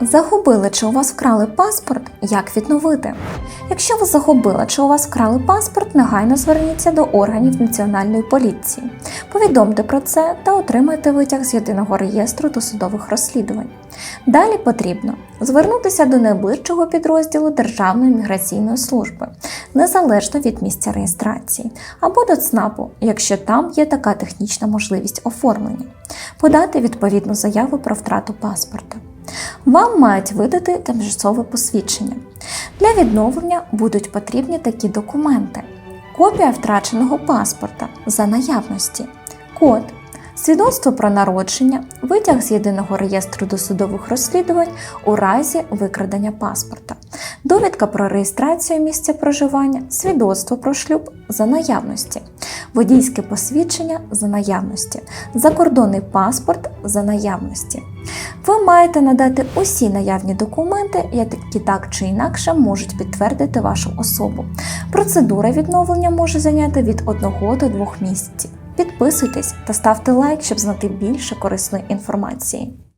Загубили чи у вас вкрали паспорт? Як відновити? Якщо ви загубили чи у вас вкрали паспорт, негайно зверніться до органів національної поліції. Повідомте про це та отримайте витяг з єдиного реєстру досудових розслідувань. Далі потрібно звернутися до найближчого підрозділу Державної міграційної служби, незалежно від місця реєстрації, або до ЦНАПу, якщо там є така технічна можливість оформлення, подати відповідну заяву про втрату паспорта. Вам мають видати тимчасове посвідчення. Для відновлення будуть потрібні такі документи: копія втраченого паспорта за наявності, код, свідоцтво про народження, витяг з єдиного реєстру досудових розслідувань у разі викрадення паспорта, довідка про реєстрацію місця проживання, свідоцтво про шлюб за наявності, водійське посвідчення за наявності, закордонний паспорт за наявності. Ви маєте надати усі наявні документи, які так чи інакше можуть підтвердити вашу особу. Процедура відновлення може зайняти від 1 до 2 місяців. Підписуйтесь та ставте лайк, щоб знати більше корисної інформації.